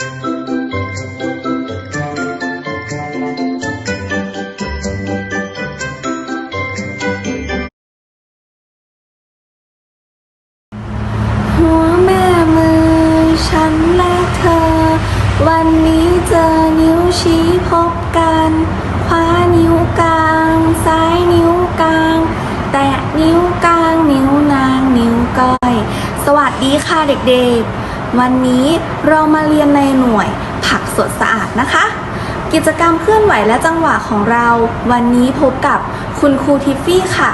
หัวแม่มือ ฉันและเธอ วันนี้เจอนิ้วชี้พบกันคว้านิ้วกลาง ซ้ายนิ้วกลาง แตะนิ้วกลาง นิ้วนาง นิ้วก้อย สวัสดีค่ะเด็กๆ วันนี้เรามาเรียนในหน่วยผักสดสะอาดนะคะ กิจกรรมเคลื่อนไหวและจังหวะของเรา วันนี้พบกับคุณครูทิฟฟี่ค่ะ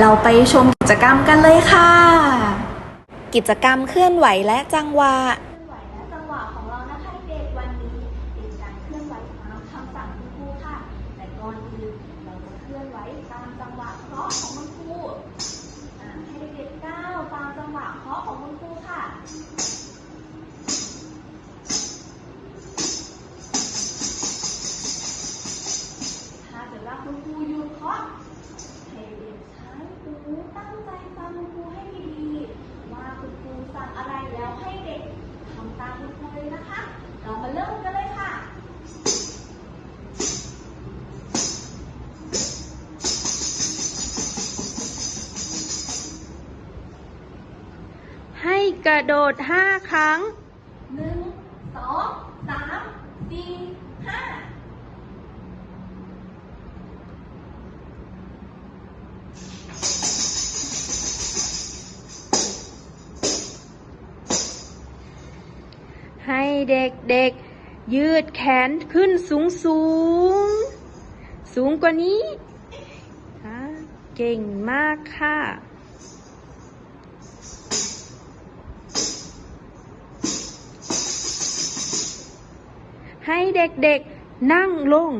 เราไปชมกิจกรรมกันเลยค่ะ กิจกรรมเคลื่อนไหวและจังหวะ ว่าคุณครูหยุดเคาะให้เด็กใช้หูตั้งใจฟังคุณครูให้ดีๆว่าคุณครูสั่งอะไรแล้วให้เด็กทำตามคุณครูเลยนะคะ เรามาเริ่มกันเลยค่ะให้กระโดดห้าครั้งหนึ่งสองสามสี่ห้า เด็กๆ ยืดแขนขึ้นสูงสูง สูงกว่านี้ค่ะเก่งมากค่ะ ให้เด็กๆนั่งลง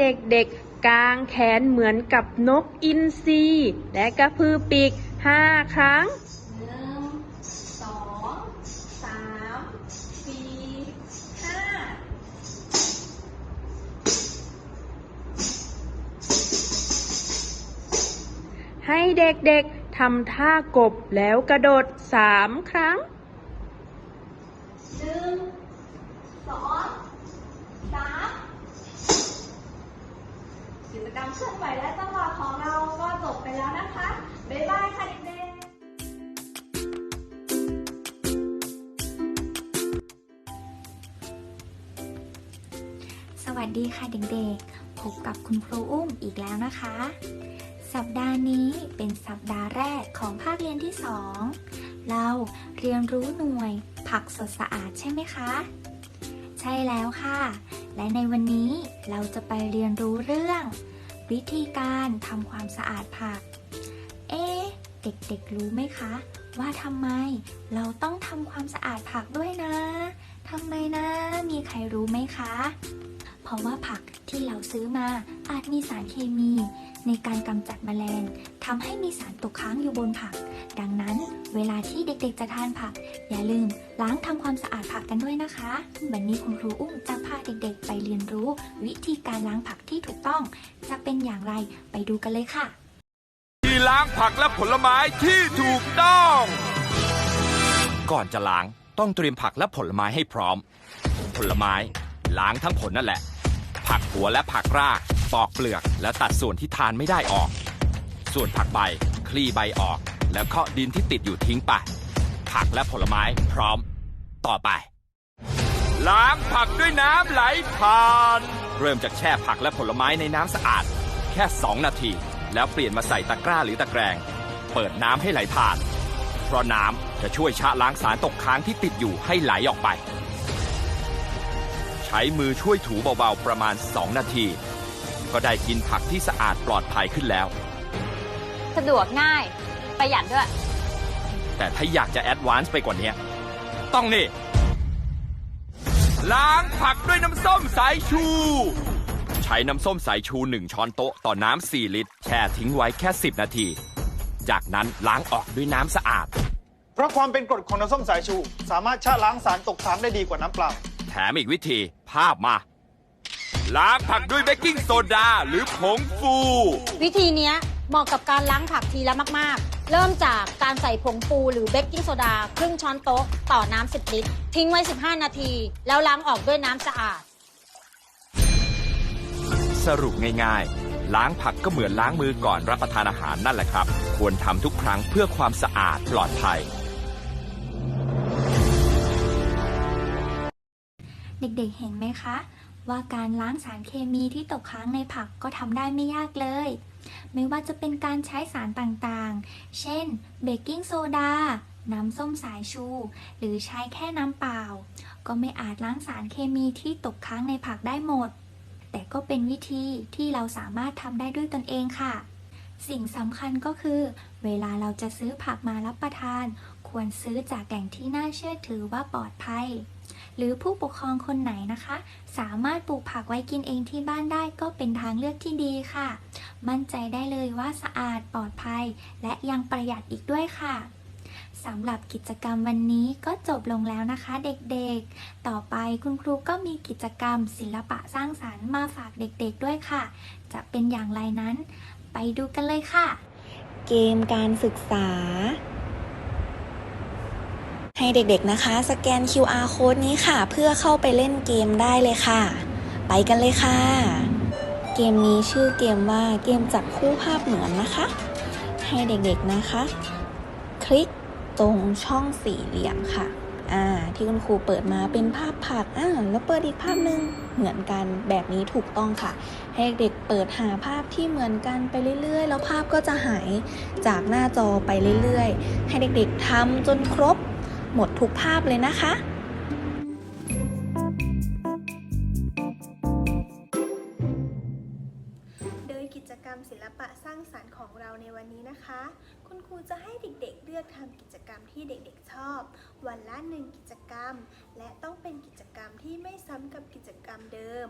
เด็กๆกางแขนเหมือนกับนกอินทรีและกระพือปีกห้าครั้งหนึ่งสองสามสี่ห้าให้เด็กๆทำท่ากบแล้วกระโดดสามครั้ง หนึ่ง สอง สาม กิ จกรรมเคลื่อนไหวและจังหวะของเราก็จบไปแล้วนะคะ บ๊ายบายค่ะเด็กๆ สวัสดีค่ะเด็กๆ พบกับคุณครูอุ้มอีกแล้วนะคะ สัปดาห์นี้เป็นสัปดาห์แรกของภาคเรียนที่ 2 เราเรียนรู้หน่วยผักสดสะอาดใช่ไหมคะ ใช่แล้วค่ะและในวันนี้เราจะไปเรียนรู้เรื่อง วิธีการทำความสะอาดผัก เอ๊ะเด็กๆรู้ไหมคะ ว่าทำไมเราต้องทำความสะอาดผักด้วยนะทำไมนะ มีใครรู้ไหมคะ เพราะว่าผักที่เราซื้อมาอาจมีสารเคมี ในการกำจัดแมลงทำให้มีสารตกค้างอยู่บนผัก ดังนั้นเวลาที่เด็กๆจะทานผัก อย่าลืมล้างทำความสะอาดผักกันด้วยนะคะ วันนี้คุณครูอุ้มจะพาเด็กๆ ไปเรียนรู้ วิธีการล้างผักที่ถูกต้อง จะเป็นอย่างไรไปดูกันเลยค่ะ ที่ล้างผักและผลไม้ที่ถูกต้อง ก่อนจะล้างต้องเตรียมผักและผลไม้ให้พร้อม ผลไม้ล้างทั้งผลนั่นแหละ ผักหัวและผักราก ปอกเปลือก แล้วตัดส่วนที่ทานไม่ได้ออก ส่วนผักใบ คลี่ใบออก แล้วเคาะดินที่ติดอยู่ทิ้งไป ผักและผลไม้พร้อม ต่อไป ล้างผักด้วยน้ำไหลผ่าน เริ่มจากแช่ผักและผลไม้ในน้ำสะอาด แค่ 2 นาที แล้วเปลี่ยนมาใส่ตะกร้าหรือตะแกรง เปิดน้ำให้ไหลผ่าน เพราะน้ำจะช่วยชะล้างสารตกค้างที่ติดอยู่ให้ไหลออกไป ใช้มือช่วยถูเบาๆประมาณ 2 นาที ก็ได้กินผักที่สะอาดปลอดภัยขึ้นแล้ว สะดวกง่าย ประหยัดด้วย แต่ถ้าอยากจะแอดวานซ์ไปกว่านี้ ต้องนี่ ล้างผักด้วยน้ำส้มสายชู ใช้น้ำส้มสายชู 1 ช้อนโต๊ะต่อน้ำ 4 ลิตร แช่ทิ้งไว้แค่ 10 นาที จากนั้นล้างออกด้วยน้ำสะอาด เพราะความเป็นกรดของน้ำส้มสายชู สามารถชะล้างสารตกค้างได้ดีกว่าน้ำเปล่าแถ มอีกวิธีภาพมา ล้างผักด้วยเบกกิ้งโซดาหรือผงฟู วิธีเนี้ยเหมาะกับการล้างผักทีละมาก ๆ เริ่มจากการใส่ผงฟูหรือเบกกิ้งโซดา ครึ่งช้อนโต๊ะต่อน้ำ10 ลิตร ทิ้งไว้ 15 นาที แล้วล้างออกด้วยน้ำสะอาด สรุปง่ายๆ ล้างผักก็เหมือนล้างมือก่อนรับประทานอาหารนั่นแหละครับ ควรทำทุกครั้งเพื่อความสะอาดปลอดภัย เด็กๆเห็นไหมคะ ว่าการล้างสารเคมีที่ตกค้างในผักก็ทำได้ไม่ยากเลย ไม่ว่าจะเป็นการใช้สารต่างๆ เช่น เบกกิ้งโซดา น้ำส้มสายชู หรือใช้แค่น้ำเปล่า ก็ไม่อาจล้างสารเคมีที่ตกค้างในผักได้หมด แต่ก็เป็นวิธีที่เราสามารถทำได้ด้วยตนเองค่ะ สิ่งสำคัญก็คือ เวลาเราจะซื้อผักมารับประทาน ควรซื้อจากแหล่งที่น่าเชื่อถือว่าปลอดภัย หรือผู้ปกครองคนไหนนะคะ สามารถปลูกผักไว้กินเองที่บ้านได้ก็เป็นทางเลือกที่ดีค่ะ มั่นใจได้เลยว่าสะอาดปลอดภัย และยังประหยัดอีกด้วยค่ะสำหรับกิจกรรมวันนี้ก็จบลงแล้วนะคะเด็กๆ ต่อไปคุณครูก็มีกิจกรรมศิลปะสร้างสรรค์มาฝากเด็กๆด้วยค่ะ จะเป็นอย่างไรนั้น ไปดูกันเลยค่ะ เกมการศึกษา ให้เด็กๆนะคะ สแกน QR code นี้ค่ะ เพื่อเข้าไปเล่นเกมได้เลยค่ะ ไปกันเลยค่ะ เกมนี้ชื่อเกมว่าเกมจับคู่ภาพเหมือนนะคะ ให้เด็กๆนะคะ คลิกตรงช่องสี่เหลี่ยมค่ะอ่าที่คุณครูเปิดมาเป็นภาพผักอ่าแล้วเปิดอีกภาพหนึ่งเหมือนกันแบบนี้ถูกต้องค่ะ ให้เด็กเปิดหาภาพที่เหมือนกันไปเรื่อย ๆ แล้วภาพก็จะหายจากหน้าจอไปเรื่อย ๆ ให้เด็กๆทำจนครบ หมดทุกภาพเลยนะคะ โดยกิจกรรมศิลปะสร้างสรรค์ของเราในวันนี้นะคะ คุณครูจะให้เด็กๆ เลือกทำกิจกรรมที่เด็กๆชอบ วันละหนึ่งกิจกรรม และต้องเป็นกิจกรรมที่ไม่ซ้ำกับกิจกรรมเดิม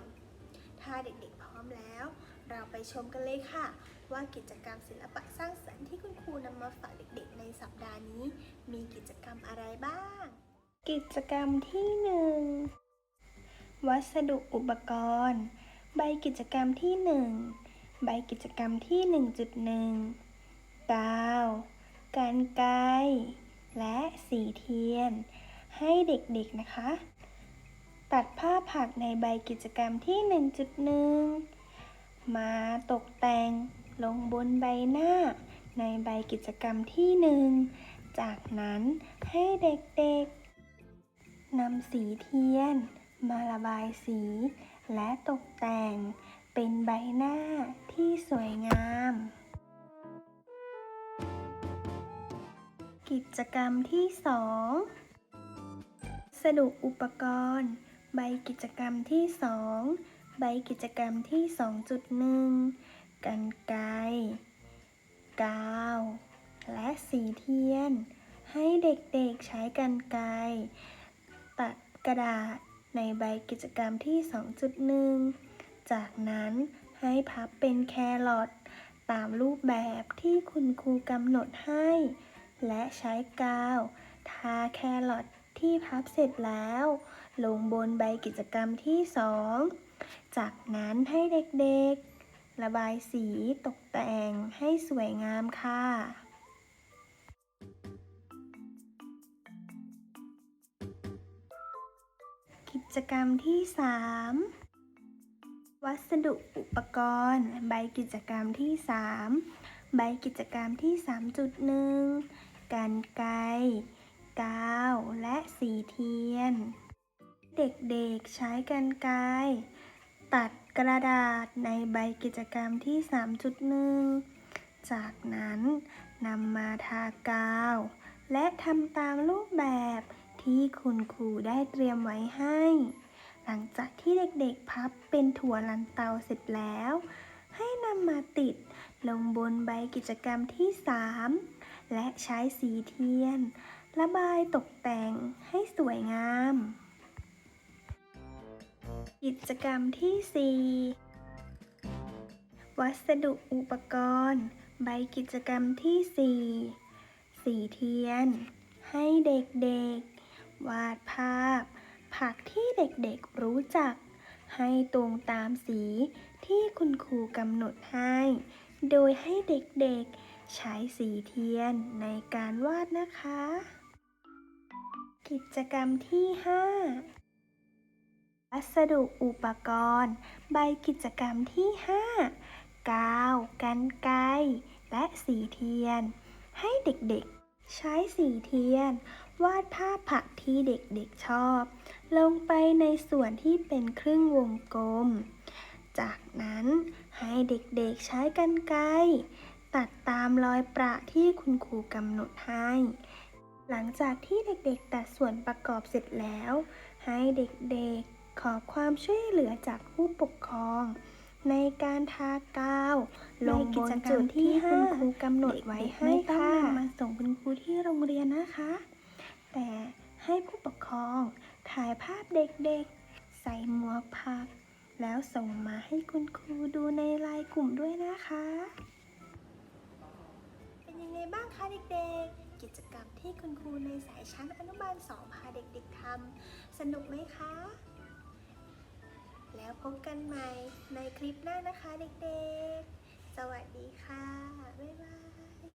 ถ้าเด็กๆพร้อมแล้ว เราไปชมกันเลยค่ะ ว่ากิจกรรมศิลปะสร้างสรรค์ที่คุณครูนำมาฝากเด็กๆ ในสัปดาห์นี้ มีกิจกรรมอะไรบ้าง กิจกรรมที่หนึ่งวัสดุอุปกรณ์ ใบกิจกรรมที่หนึ่งใบกิจกรรมที่ 1.1 กาวกันไกและสีเทียน ให้เด็กๆนะคะ ตัดผ้าผักในใบกิจกรรมที่ 1.1 มาตกแต่ง ลงบนใบหน้า ในใบกิจกรรมที่หนึ่ง จากนั้นให้เด็กๆนำสีเทียน มาระบายสี และตกแต่ง เป็นใบหน้าที่สวยงาม กิจกรรมที่สองสดุอุปกรณ์ ใบกิจกรรมที่สองใบกิจกรรมที่ 2.1 กันไกกาว และสีเทียน ให้เด็กๆใช้กันไกตัดกระดาษในใบกิจกรรมที่ 2.1 จากนั้นให้พับเป็นแครอทตามรูปแบบที่คุณครูกำหนดให้ และใช้กาว ทาแครอทที่พับเสร็จแล้ว ลงบนใบกิจกรรมที่ 2 จากนั้นให้เด็กๆ ระบายสีตกแต่งให้สวยงามค่ะกิจกรรมที่ 3 วัสดุอุปกรณ์ ใบกิจกรรมที่ 3 ใบกิจกรรมที่ 3.1 กันไกรกาวและสีเทียน เด็กๆใช้กันไกร ตัดกระดาษในใบกิจกรรมที่ 3.1 จากนั้นนำมาทากาว และทำตามรูปแบบที่คุณครูได้เตรียมไว้ให้ หลังจากที่เด็กๆพับเป็นถั่วลันเตาเสร็จแล้ว ให้นำมาติดลงบนใบกิจกรรมที่ 3 และใช้สีเทียน ระบายตกแต่งให้สวยงาม กิจกรรมที่ 4 วัสดุอุปกรณ์ ใบกิจกรรมที่ 4 สีเทียน ให้เด็กๆ วาดภาพ ผักที่เด็กๆรู้จัก ให้ตรงตามสีที่คุณครูกำหนดให้ โดยให้เด็กๆ ใช้สีเทียนในการวาดนะคะ กิจกรรมที่ 5 วัสดุอุปกรณ์ ใบกิจกรรมที่ 5 กาว กันไกและสีเทียน ให้เด็กๆ ใช้สีเทียน วาดภาพผักที่เด็กๆชอบ ลงไปในส่วนที่เป็นครึ่งวงกลม จากนั้นให้เด็กๆใช้กันไกตัดตามรอยประที่คุณครูกำหนดให้ หลังจากที่เด็กๆ ตัดส่วนประกอบเสร็จแล้ว ให้เด็กๆ ขอความช่วยเหลือจากผู้ปกครอง ในการทากาว ลงบนจุดที่คุณครูกำหนดไว้ให้ค่ะมาส่งคุณครูที่โรงเรียนนะคะ แต่ให้ผู้ปกครองถ่ายภาพเด็กๆ ใส่หมวกผัก แล้วส่งมาให้คุณครูดูในไลน์กลุ่มด้วยนะคะ เป็นยังไงบ้างคะเด็กๆกิจกรรมที่คุณครูในสายชั้นอนุบาลสองพาเด็กๆทำสนุกไหมคะ แล้วพบกันใหม่ในคลิปหน้านะคะเด็กๆ สวัสดีค่ะ บ๊ายบาย